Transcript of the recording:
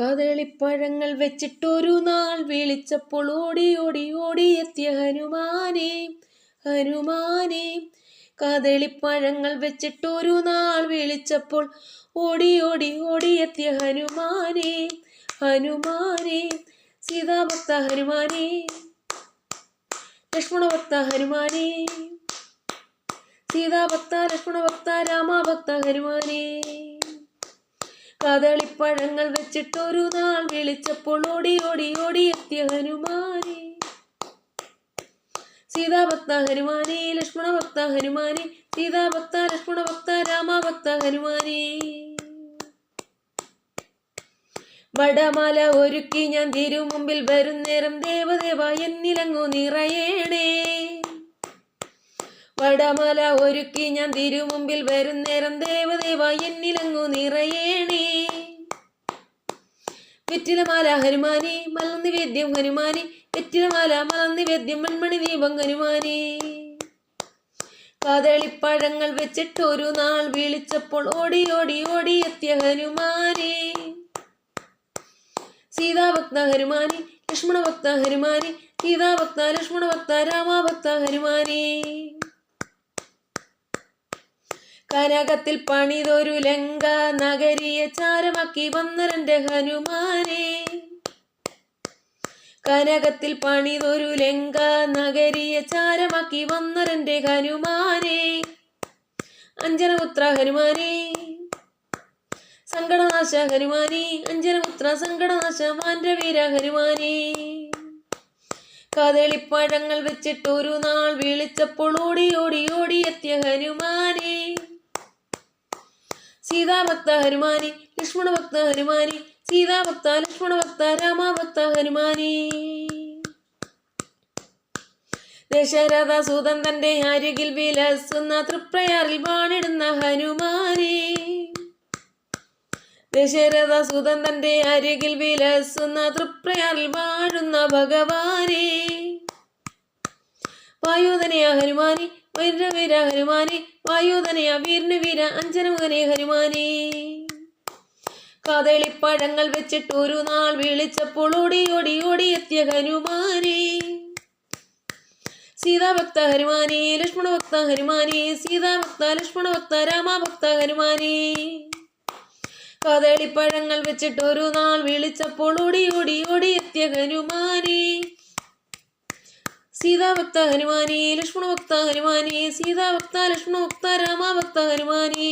കദളിപ്പഴങ്ങൾ വെച്ചിട്ടൊരു നാൾ വിളിച്ചപ്പോൾ ഓടി ഓടി ഓടിയെത്തിയ ഹനുമാനെ ഹനുമാനെ. കദളിപ്പഴങ്ങൾ വെച്ചിട്ടൊരു നാൾ വിളിച്ചപ്പോൾ ഓടി ഓടി ഓടിയെത്തിയ ഹനുമാനെ ഹനുമാനെ. സീതാഭക്ത ഹനുമാനെ ലക്ഷ്മണഭക്ത ഹനുമാനെ. സീതാഭക്ത ലക്ഷ്മണഭക്ത രാമഭക്ത ഹനുമാനെ. കദളിപ്പഴങ്ങൾ വെച്ചിട്ടൊരു നാൾ വിളിച്ചപ്പോൾ ഓടി ഓടി ഓടി എത്തിയ ഹനുമാനെ. സീതാഭക്ത ഹനുമാനെ ലക്ഷ്മണ ഭക്ത ഹനുമാനെ സീതാഭക്ത ലക്ഷ്മണ ഭക്ത രാമഭക്ത ഹനുമാനെ. വടമാല ഒരുക്കി ഞാൻ തിരുമുമ്പിൽ വരുന്നേരം ദേവദേവ എന്നിലങ്ങു നിറയേണേ. വടമല ഒരുക്കി ഞാൻ തിരുമുമ്പിൽ വരുന്നേരം ദേവദേവ എന്നിലങ്ങു നിറയേണേ. വെറ്റിലമാല ഹനുമാനെ മലനിവേദ്യം ഹനുമാനെ വെറ്റിലമാല മലനിവേദ്യം മൺമണി ദീപം ഹനുമാനെ. കദളിപ്പഴങ്ങൾ വെച്ചിട്ട് ഒരു നാൾ വിളിച്ചപ്പോൾ ഓടി ഓടി ഓടി എത്തിയ ഹനുമാനെ. സീതാഭക്ത ഹനുമാനെ ലക്ഷ്മണഭക്ത ഹനുമാനെ സീതാഭക്ത ലക്ഷ്മണഭക്ത രാമഭക്ത ഹനുമാനെ. കനകത്തിൽ പണിതൊരു ലങ്ക നഗരിയെ ചാരമാക്കി വന്നരന്റെ ഹനുമാനെ. കനകത്തിൽ പണിതൊരു ലങ്ക നഗരിയെ ചാരമാക്കി വന്നരന്റെ ഹനുമാനെ. അഞ്ജനപുത്ര ഹനുമാനെ. സങ്കടനാശ ഹനുമാനെ. അഞ്ജനപുത്ര സങ്കടനാശ മാൻഡവീര ഹനുമാനെ. കദളിപ്പഴങ്ങൾ വെച്ചിട്ടൊരു നാൾ വിളിച്ചപ്പോൾ ഓടി ഓടി ഓടിയെത്തിയ ഹനുമാനെ. സീതാഭക്ത ഹനുമാനെ ലക്ഷ്മണഭക്ത ഹനുമാനെ സീതാഭക്ത ലക്ഷ്മണഭക്ത രാമഭക്ത ഹനുമാനെ. ദശരഥ സൂതൻ തന്റെ അരികിൽ വിലസുന്ന തൃപ്രയാറിൽ വാണിടുന്ന ഹനുമാനെ. ദശരഥ സുതൻ തന്റെ അരികിൽ വിലസുന്ന തൃപ്രയാറിൽ വാഴുന്ന ഭഗവാനെ. വായുധനയ ഹനുമാനെ വൈരവീര ഹനുമാനെ വായുധനയ വീരന് വീര അഞ്ജനമുഖനെ ഹനുമാനെ. കഥളിപ്പഴങ്ങൾ വെച്ചിട്ട് ഒരു നാൾ വിളിച്ചപ്പോൾ ഓടി ഓടി ഓടി എത്തിയ ഹനുമാനെ. സീതാഭക്ത ഹനുമാനെ ലക്ഷ്മണ ഭക്ത ഹനുമാനെ സീതാഭക്ത ലക്ഷ്മണ ഭക്ത രാമഭക്ത ഹനുമാനെ. കഥളിപ്പഴങ്ങൾ വെച്ചിട്ട് ഒരു നാൾ വിളിച്ചപ്പോൾ ഓടി ഓടി ഓടി എത്തിയ ഹനുമാനെ. സീതാഭക്ത ഹനുമാനെ ലക്ഷ്മണഭക്ത ഹനുമാനേ സീതാഭക്ത ലക്ഷ്മണഭക്ത രാമഭക്ത ഹനുമാനെ.